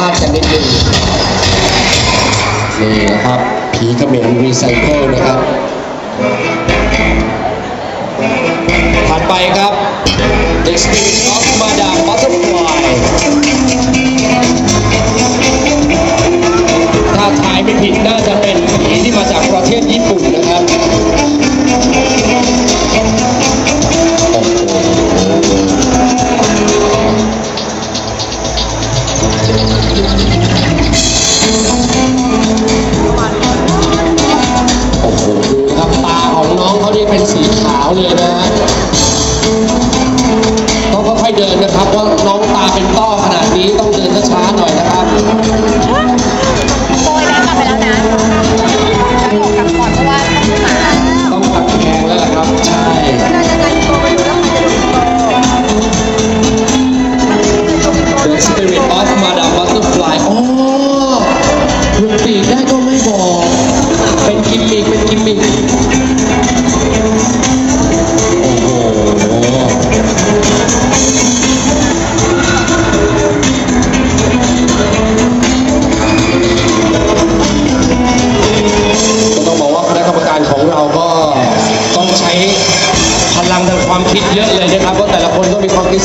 ภาษณ์กันนิดนึงนี่นะครับ ผีเขมรรีไซเคิลนะครับถัดไปครับ The Spirit of Madame น้องตาเป็นต้อขนาดนี้ต้องเดินช้าๆหน่อยนะครับ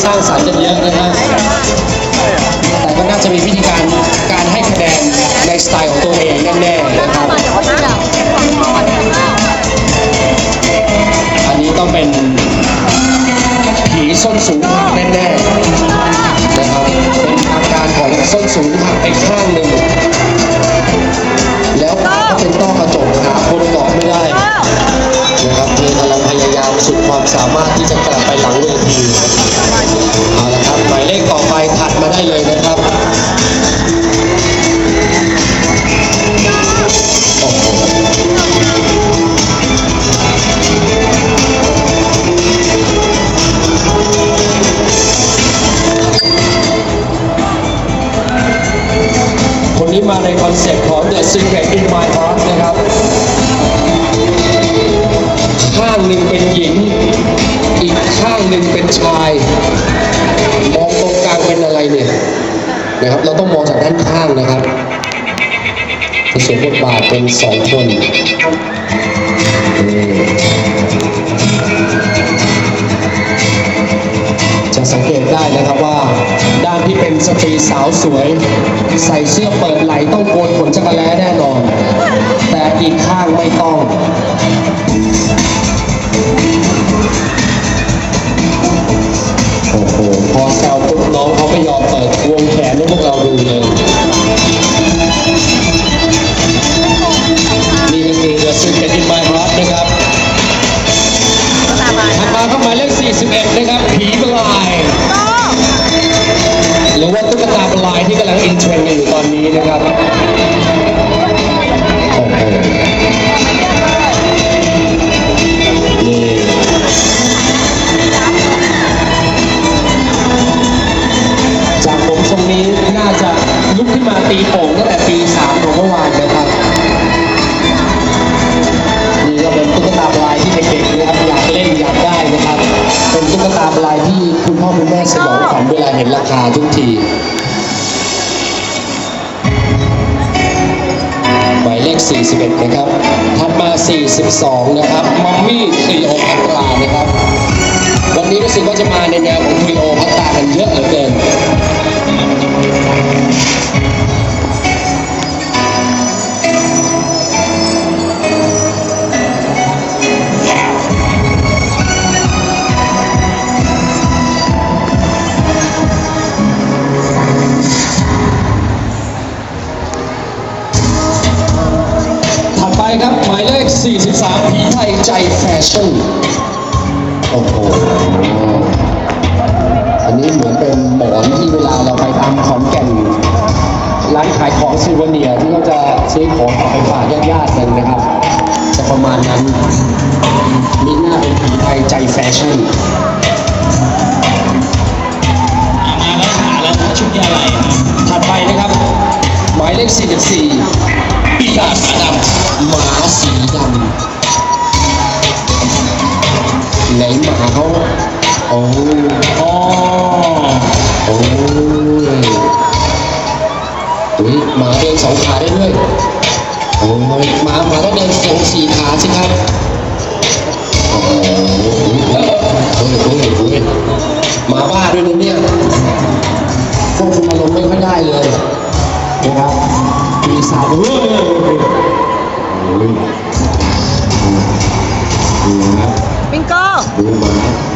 สร้างสรรค์กันเยอะนะฮะแต่ก็น่าจะมีวิธีการการให้คะแนนในสไตล์ของตัวเองแน่ๆนะครับอันนี้ต้องเป็นผีส้นสูงหักแน่ๆนะครับเป็นอาการของส้นสูงหักไปข้างหนึ่งแล้วก็เป็นต้อกระจกหาคนเกาะไม่ได้นะครับเธอกำลังพ ยายามสุดความสามารถที่จะกลับไปหลังเวทีเอาละครับหมายเลขต่อไปถัดมาได้เลยนะครับคนนี้มาในคอนเซ็ปต์ของ The Secret in My Heart นะครับ ข้างหนึ่งเป็นหญิง อีกข้างหนึ่งเป็นชาย มองตรงกลางเป็นอะไรเนี่ยนะครับ เราต้องมองจากด้านข้างนะครับจะสวมบทบาทเป็นสองคน ตุ๊กตาบลายที่กำลังอินเทรนด์อยู่ตอนนี้นะครับ 12 นะครับมัมมี่ตีโอแอนกลานะครับ วันนี้รู้สึกว่าจะมาในแนวของตีโอ 43ผีไทยใจแฟชั่น โอ้โห อันนี้เหมือนเป็นหมอนที่เวลาเราไปตามขอนแก่น ร้านขายของซูเวเนียร์ที่เขาจะซื้อของกลับไปฝากญาติๆกันนะครับ จะประมาณนั้น มีหน้าเป็นผีไทยใจแฟชั่นมาแล้วหาแล้วนะชุดนี้อะไรครับถัดไปนะครับ หมายเลข44ปีศาจหมาดหมาสีดำ ไหนหมาเขาโอ้ำอ๋อโอ้ยอุ้ยหมาเ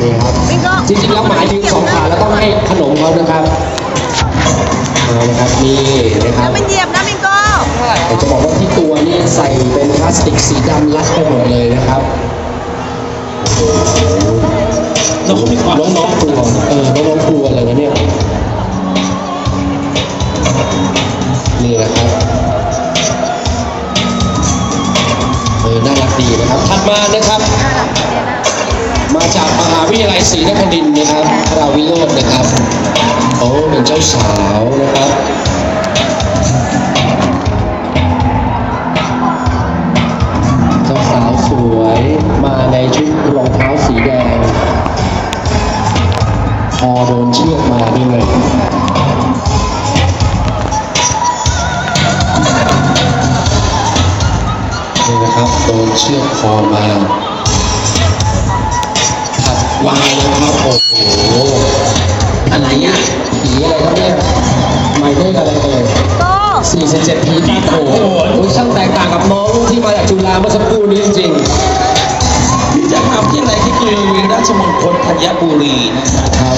นี่ครับบิงโก้จริงๆแล้วหมายืนสองขาแล้วต้องให้ขนมเขานะครับเอาละครับนี่นะครับมันเหยียบนะบิงโก้แต่จะบอกว่าที่ตัวนี่ใส่เป็นพลาสติกสีดำรัดไปหมดเลยนะครับแล้วเขามีความน้องๆกลัวเออน้องๆกลัวอะไรนะเนี่ยนี่นะครับเออน่ารักดีนะครับถัดมานะครับ มาจากมหาวิทยาลัยศรีนครินทร์นะครับราวิโรจน์นะครับโอ้เป็นเจ้าสาวนะครับเจ้าสาวสวยมาในชุดรองเท้าสีแดงพอโดนเชือกมานี่เลยนี่นะครับโดนเชือกคอมา ถัดมานะครับโอ้โหอะไรอะผีอะไรครับเนี่ยหมายเลขอะไรเอ่ยโก้47ผีตาโขนโอ้ยช่างแตกต่างกับน้องที่มาจากจุฬาเมื่อสักครู่นี้จริงที่จะทำที่ไหนที่คือโรงเรียนราชมงคลธัญบุรีนะครับๆครับ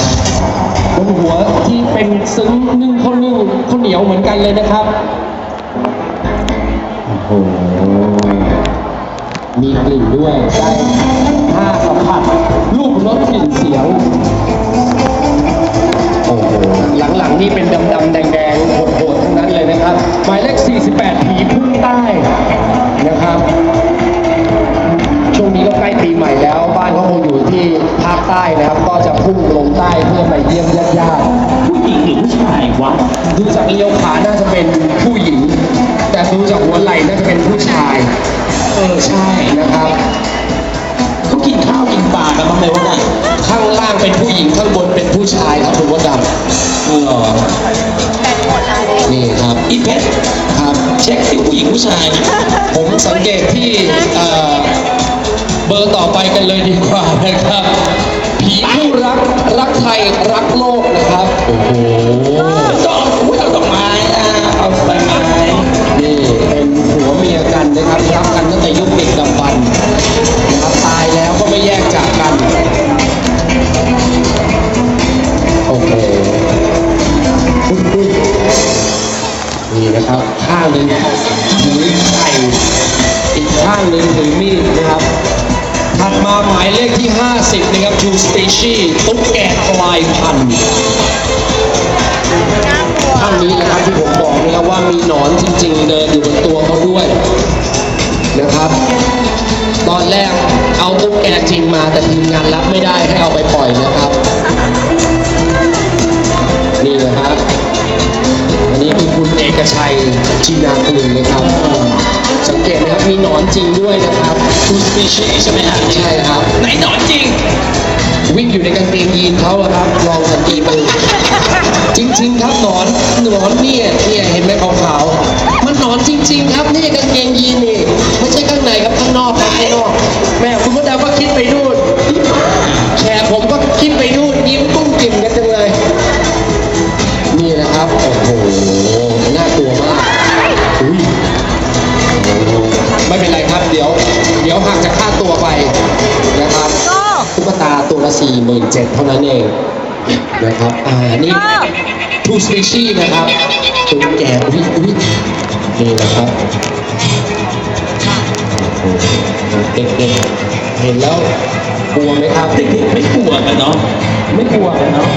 บนหัวที่เป็นซึ้งนึ่งข้าวนึ่งข้าวเหนียวเหมือนกันเลยนะครับโอ้โหมีกลิ่นด้วยได้ผ้าสัมผัสรูป รสกลิ่นเสียงโอ้โห หลังๆนี่เป็นดำๆแดงๆโหดๆทั้งนั้นเลยนะครับ หมายเลข 48 ผีพุ่งใต้นะครับ ช่วงนี้ก็ใกล้ปีใหม่แล้ว บ้านเขาคงอยู่ที่ภาคใต้นะครับ ก็จะพุ่งลงใต้เพื่อไปเยี่ยมญาติผู้หญิงหรือผู้ชายวะๆดูจากเลี้ยวขาน่าจะเป็นผู้หญิง แต่ดูจากหัวไหล่น่าจะเป็นผู้ชาย เออใช่นะครับ ไหมวะเนี่ยข้างล่างเป็นผู้หญิงข้างบนเป็นผู้ชายครับคุณวดดเออแต่หมดแล้วำนี่ครับอีเพชรครับเช็คสิผู้หญิงผู้ชาย ผมสังเกตที่เอ่อเบอร์ต่อไปกันเลยดีกว่านะครับผีผู้รักรักไทยรักโลกนะครับโอ้โหดอกอุ้ยเอาดอกไม้อะเอาใบไม้นี่เป็นผัวเมียกันนะครับ ชัยชินากลืนนะครับสังเกตนะครับมีหนอนจริงด้วยนะครับทูสปีชีใช่ไหมฮะใช่ครับ ไหนหนอนจริง วิ่งอยู่ในกางเกงยีนเขาอะครับลองสังเกตดูจริง ๆ ครับหนอนหนอนเนี่ยเนี่ยเห็นไหมขาวๆมันหนอนจริง ๆ ครับนี่กางเกงยีนนี่ไม่ใช่ข้างในครับข้างนอก 47,000 เท่านั้นเองนะครับอ่านี่ทูสปิชี่นะครับตุ้กแกอุ้วนี่นะครับเด็กๆเห็นแล้วกลัวไหมครับเด็กๆไม่กลัวกันเนาะไม่กลัวกันเนาะ